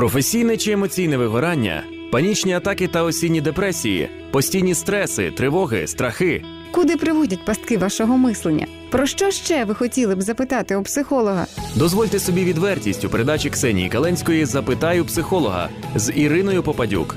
Професійне чи емоційне вигорання, панічні атаки та осінні депресії, постійні стреси, тривоги, страхи. Куди приводять пастки вашого мислення? Про що ще ви хотіли б запитати у психолога? Дозвольте собі відвертість у передачі Ксенії Каленської Запитаю психолога з Іриною Попадюк.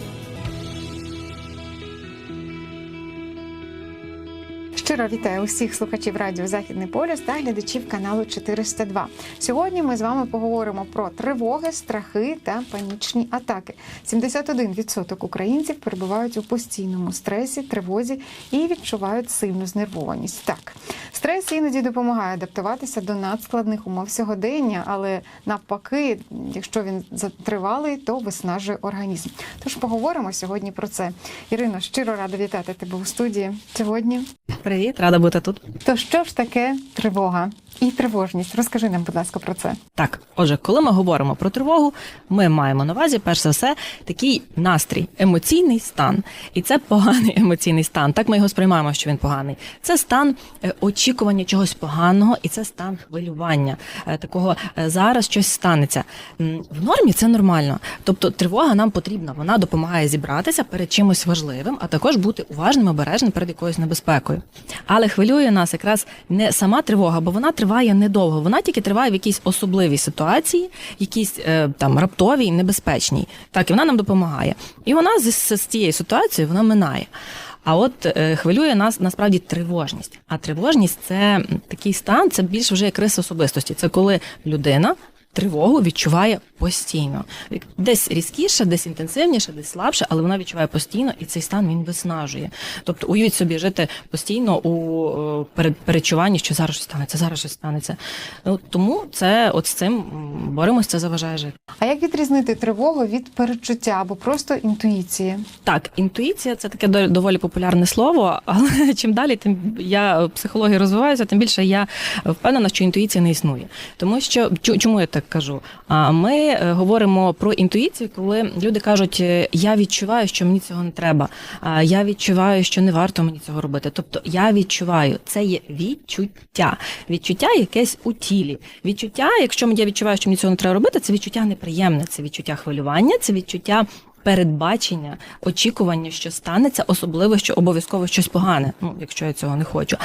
Щиро вітаю усіх слухачів радіо Західний полюс та глядачів каналу 402. Сьогодні ми з вами поговоримо про тривоги, страхи та панічні атаки. 71% українців перебувають у постійному стресі, тривозі і відчувають сильну знервованість. Так, стрес іноді допомагає адаптуватися до надскладних умов сьогодення, але навпаки, якщо він затривалий, то виснажує організм. Тож поговоримо сьогодні про це. Ірино, щиро рада вітати тебе у студії сьогодні. Привіт, рада бути тут. То що ж таке тривога і тривожність? Розкажи нам, будь ласка, про це. Так, отже, коли ми говоримо про тривогу, ми маємо на увазі, перш за все, такий настрій, емоційний стан. І це поганий емоційний стан. Так ми його сприймаємо, що він поганий. Це стан е, очікування чогось поганого, і це стан хвилювання. е, Такого е, зараз щось станеться. В нормі це нормально. Тобто тривога нам потрібна, вона допомагає зібратися перед чимось важливим, а також бути уважним, обережним перед якоюсь небезпекою. Але хвилює нас якраз не сама тривога, бо вона триває недовго. Вона тільки триває в якійсь особливій ситуації, якійсь е, там раптовій, небезпечній. Так, і вона нам допомагає. І вона з, з, з цією ситуацією вона минає. А от е, хвилює нас насправді тривожність. А тривожність це такий стан, це більш вже як рис особистості. Це коли людина тривогу відчуває постійно. Десь різкіше, десь інтенсивніше, десь слабше, але вона відчуває постійно, і цей стан він виснажує. Тобто, уявіть собі жити постійно у е, перед передчуванні, що зараз щось станеться, зараз щось станеться. Ну тому це от з цим м, боремось, це заважає жити. А як відрізнити тривогу від передчуття або просто інтуїції? Так, інтуїція це таке доволі популярне слово, але чим далі, тим я в психології розвиваюся, тим більше я впевнена, що інтуїція не існує. Тому що чому я так кажу? А ми е, говоримо про інтуїцію, коли люди кажуть, е, я відчуваю, що мені цього не треба. Я відчуваю, що не варто мені цього робити. Тобто я відчуваю, це є відчуття. Відчуття якесь у тілі. Відчуття, якщо я відчуваю, що мені цього не треба робити, це відчуття неприємне, це відчуття хвилювання, це відчуття передбачення, очікування, що станеться, особливо що обов'язково щось погане, ну якщо я цього не хочу.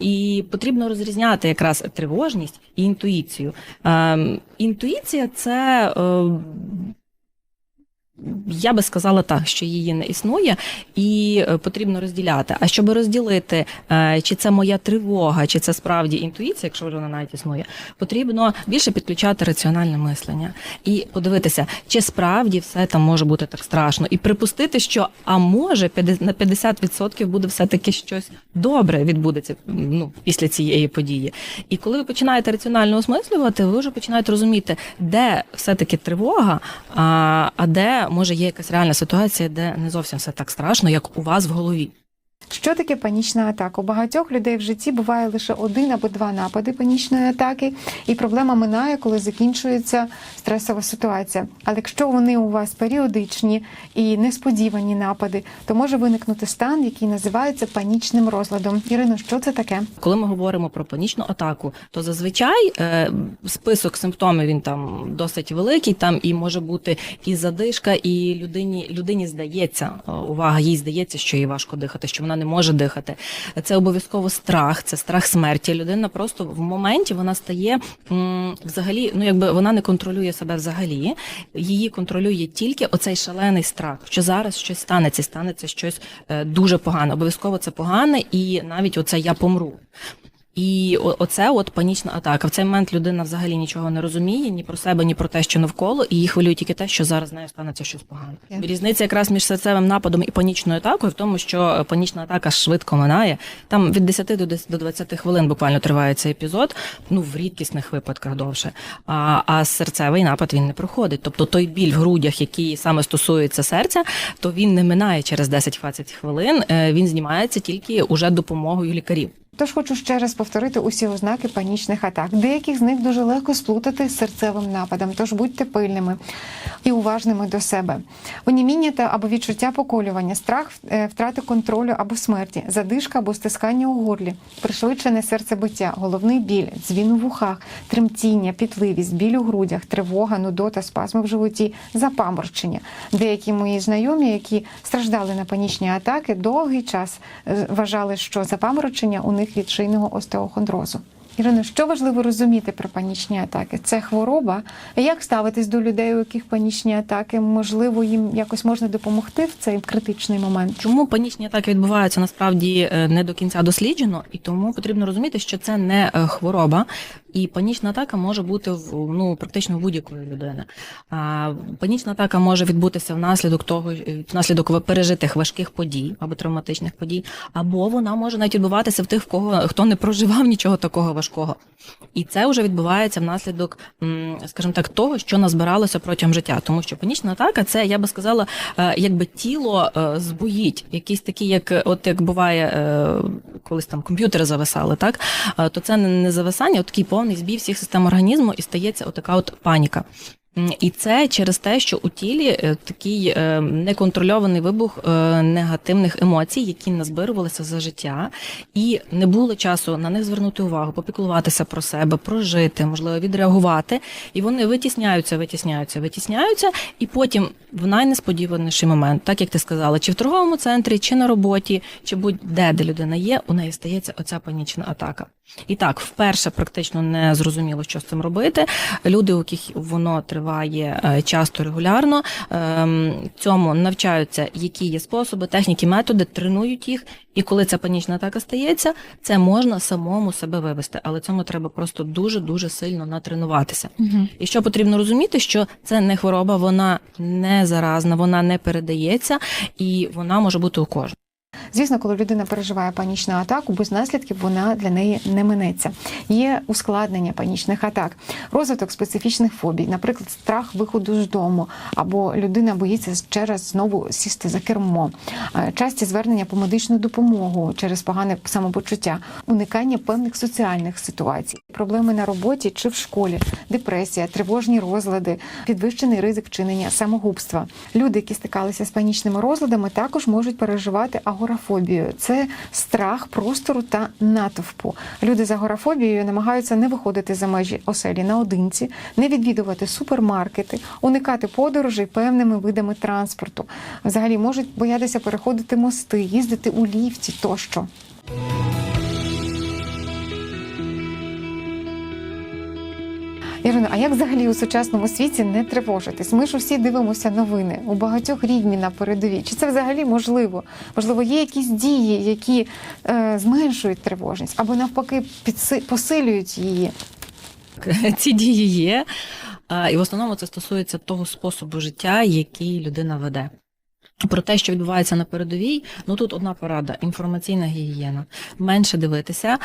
І потрібно розрізняти якраз тривожність і інтуїцію. Ем, інтуїція це. Е, я би сказала так, що її не існує, і е, потрібно розділяти. А щоб розділити, е, чи це моя тривога, чи це справді інтуїція, якщо вона навіть існує, потрібно більше підключати раціональне мислення і подивитися, чи справді все там може бути так страшно, і припустити, що а може 50 на 50% буде все таки щось добре відбудеться ну, після цієї події. І коли ви починаєте раціонально осмислювати, ви вже починаєте розуміти, де все таки тривога, а, а де може є якась реальна ситуація, де не зовсім все так страшно, як у вас в голові. Що таке панічна атака? У багатьох людей в житті буває лише один або два напади панічної атаки, і проблема минає, коли закінчується стресова ситуація. Але якщо вони у вас періодичні і несподівані напади, то може виникнути стан, який називається панічним розладом. Ірино, що це таке? Коли ми говоримо про панічну атаку, то зазвичай е, список симптомів він там досить великий. Там і може бути і задишка, і людині людині здається е, увага, їй здається, що їй важко дихати, що вона не може дихати. Це обов'язково страх, це страх смерті. Людина просто в моменті вона стає взагалі, ну якби вона не контролює себе взагалі. Її контролює тільки оцей шалений страх, що зараз щось станеться, станеться щось е, дуже погане. Обов'язково це погане, і навіть оце я помру. І оце от панічна атака. В цей момент людина взагалі нічого не розуміє ні про себе, ні про те, що навколо, і її хвилює тільки те, що зараз з нею станеться щось погане. Ясно. Різниця якраз між серцевим нападом і панічною атакою в тому, що е, панічна атака швидко минає. Там від 10 до 10 до 20 хвилин буквально триває цей епізод. Ну в рідкісних випадках довше. А, а серцевий напад він не проходить. Тобто той біль в грудях, який саме стосується серця, то він не минає через 10-20 хвилин. Е, Він знімається тільки уже допомогою лікарів. Тож хочу ще раз повторити усі ознаки панічних атак. Деяких з них дуже легко сплутати з серцевим нападом, тож будьте пильними. І уважними до себе. Оніміння та або відчуття поколювання, страх е, втрати контролю або смерті, задишка або стискання у горлі, пришвидшене серцебиття, головний біль, дзвін у вухах, тремтіння, пітливість, біль у грудях, тривога, нудота, спазми в животі, запаморчення. Деякі мої знайомі, які страждали на панічні атаки, довгий час е, вважали, що запаморочення у них від шийного остеохондрозу. Ірино, що важливо розуміти про панічні атаки? Це хвороба. Як ставитись до людей, у яких панічні атаки? Можливо, їм якось можна допомогти в цей критичний момент? Чому панічні атаки відбуваються насправді е, не до кінця досліджено, і тому потрібно розуміти, що це не е, хвороба, і панічна атака може бути в ну практично будь-якої людини. А панічна атака може відбутися внаслідок того, е, внаслідок пережитих важких подій або травматичних подій, або вона може навіть відбуватися в тих, в кого хто не проживав нічого такого важкого. І це вже відбувається внаслідок, скажімо так, того, що назбиралося протягом життя. Тому що панічна атака це, я би сказала, е, якби тіло е, збоїть, якісь такі, як е, от як буває, колись там комп'ютери зависали, так то це не зависання, а такий повний збій всіх систем організму, і стається отака от паніка. І це через те, що у тілі е, такий е, неконтрольований вибух е, негативних емоцій, які назбирувалися за життя, і не було часу на них звернути увагу, попіклуватися про себе, прожити, можливо, відреагувати. І вони витісняються, витісняються, витісняються, і потім в найнесподіваніший момент, так як ти сказала, чи в торговому центрі, чи на роботі, чи будь-де, де людина є, у неї стається оця панічна атака. І так, вперше практично не зрозуміло, що з цим робити. Люди, у яких воно триває е, часто регулярно, ем, цьому навчаються, які є способи, техніки, методи, тренують їх. І коли ця панічна атака стається, це можна самому себе вивести, але цьому треба просто дуже дуже сильно натренуватися. І що потрібно розуміти, що це не хвороба, вона не заразна, вона не передається, і вона може бути у кожного. Звісно, коли людина переживає панічну атаку, без наслідків вона для неї не минеться. Є ускладнення панічних атак, розвиток специфічних фобій, наприклад, страх виходу з дому, або людина боїться ще раз знову сісти за кермо, часті звернення по медичну допомогу через погане самопочуття, уникання певних соціальних ситуацій, проблеми на роботі чи в школі, депресія, тривожні розлади, підвищений ризик вчинення самогубства. Люди, які стикалися з панічними розладами, також можуть переживати агорафобію. Це страх простору та натовпу. Люди з агорафобією намагаються не виходити за межі оселі наодинці, не відвідувати супермаркети, уникати подорожей певними видами транспорту. Взагалі можуть боятися переходити мости, їздити у ліфті тощо. Ірино, а як взагалі у сучасному світі не тривожитись? Ми ж усі дивимося новини. У багатьох рідні на передовій. Чи це взагалі можливо? Можливо, є якісь дії, які е, зменшують тривожність або навпаки підси- посилюють її? ці дії є. І в основному це стосується того способу життя, який людина веде. Про те, що відбувається на передовій, ну тут одна порада: інформаційна гігієна. Менше дивитися,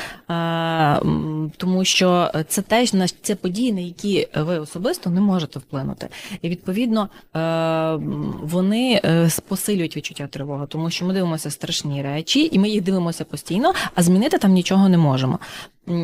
тому що це теж на це події, на які ви особисто не можете вплинути. І відповідно е, вони е, посилюють відчуття тривоги, тому що ми дивимося страшні речі, і ми їх дивимося постійно, а змінити там нічого не можемо.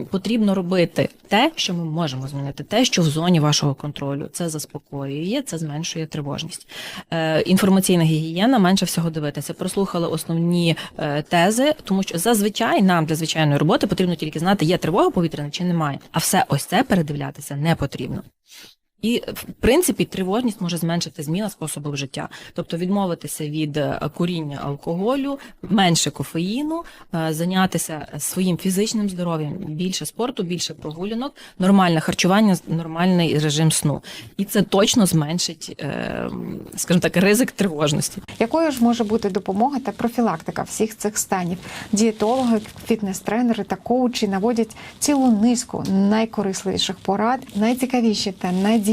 Потрібно робити те, що ми можемо змінити, те, що в зоні вашого контролю. Це заспокоює, це зменшує тривожність. Е, інформаційна гігієна менше всього дивитися. Прослухали основні е, тези, тому що зазвичай нам для звичайної роботи потрібно тільки знати, є тривога повітряна чи немає. А все ось це передивлятися не потрібно. І в принципі тривожність може зменшити зміна способу життя, тобто відмовитися від е, куріння алкоголю, менше кофеїну, е, зайнятися своїм фізичним здоров'ям, більше спорту, більше прогулянок, нормальне харчування, нормальний режим сну. І це точно зменшить, е, скажімо так, ризик тривожності. Якою ж може бути допомога та профілактика всіх цих станів? Дієтологи, фітнес-тренери та коучі наводять цілу низку найкорисливіших порад, найцікавіші та найдієвіші,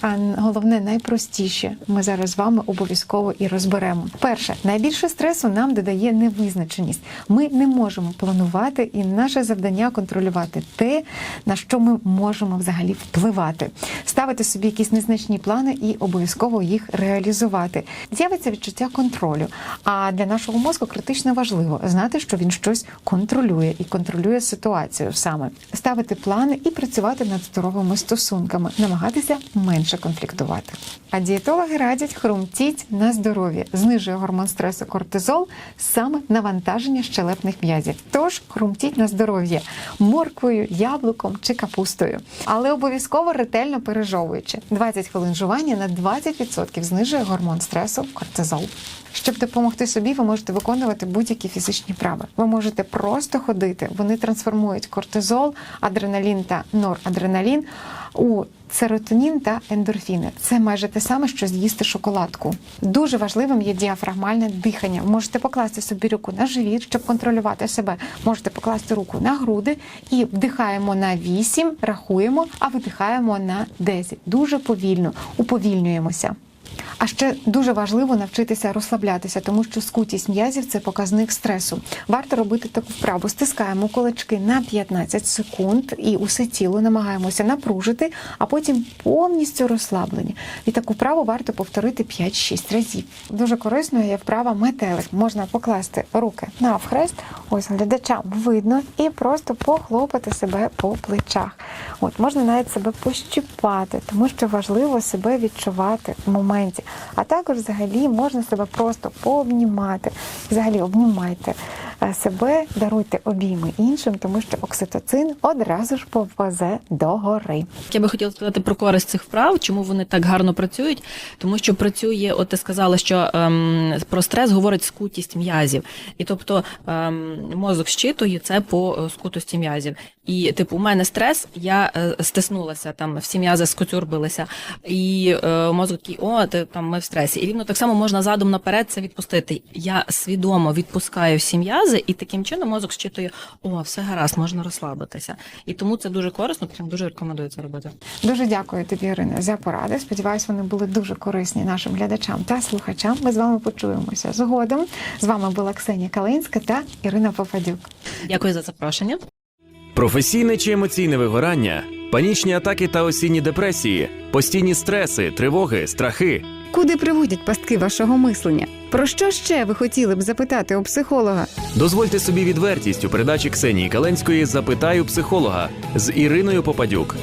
а головне найпростіші. Ми зараз з вами обов'язково і розберемо. Перше, найбільше стресу нам додає невизначеність. Ми не можемо планувати, і наше завдання контролювати те, на що ми можемо взагалі впливати, ставити собі якісь незначні плани і обов'язково їх реалізувати. З'явиться відчуття контролю. А для нашого мозку критично важливо знати, що він щось контролює і контролює ситуацію саме ставити плани і працювати над здоровими стосунками, намагатися навчіться менше конфліктувати. А дієтологи радять хрумтіть на здоров'я, знижує гормон стресу кортизол, саме навантаження щелепних м'язів. Тож хрумтіть на здоров'я морквою, яблуком чи капустою. Але обов'язково ретельно пережовуючи. 20 хвилин жування на 20% знижує гормон стресу кортизол. Щоб допомогти собі, ви можете виконувати будь-які фізичні вправи. Ви можете просто ходити. Вони трансформують кортизол, адреналін та норадреналін у серотонін та ендорфіни. Це майже те саме, що з'їсти шоколадку. Дуже важливим є діафрагмальне дихання. Можете покласти собі руку на живіт, щоб контролювати себе. Можете покласти руку на груди і вдихаємо на 8, рахуємо, а видихаємо на 10. Дуже повільно уповільнюємося. А ще дуже важливо навчитися розслаблятися, тому що скутість м'язів це показник стресу. Варто робити таку вправу. Стискаємо кулачки на 15 секунд і усе тіло намагаємося напружити, а потім повністю розслаблені. І таку вправу варто повторити 5-6 разів. Дуже корисною є вправа метелик. Можна покласти руки навхрест, ось глядачам видно, і просто похлопати себе по плечах. От можна навіть себе пощипати, тому що важливо себе відчувати в моменті. А також взагалі можна себе просто пообнімати. Взагалі обнімайте себе, даруйте обійми іншим, тому що окситоцин одразу ж повезе до гори. Я би хотіла сказати про користь цих вправ, чому вони так гарно працюють, тому що працює, от ти сказала, що ем, про стрес говорить скутість м'язів, і тобто ем, мозок щитує це по е, скутості м'язів. І типу, у мене стрес, я е, стиснулася, там всі м'язи скоцюрбилися, і е, мозок такий, о, ти там ми в стресі. І рівно так само можна задом наперед це відпустити. Я свідомо відпускаю всі м'язи, і таким чином мозок щитує, о, все гаразд, можна розслабитися. І тому це дуже корисно, прям дуже рекомендую це робити. Дуже дякую тобі, Ірина, за поради. Сподіваюсь, вони були дуже корисні нашим глядачам та слухачам. Ми з вами почуємося згодом. З вами була Ксенія Калинська та Ірина Попадюк. Дякую за запрошення. Професійне чи емоційне вигорання, панічні атаки та осінні депресії, постійні стреси, тривоги, страхи. Куди приводять пастки вашого мислення? Про що ще ви хотіли б запитати у психолога? Дозвольте собі відвертість у передачі Ксенії Каленської Запитаю психолога з Іриною Попадюк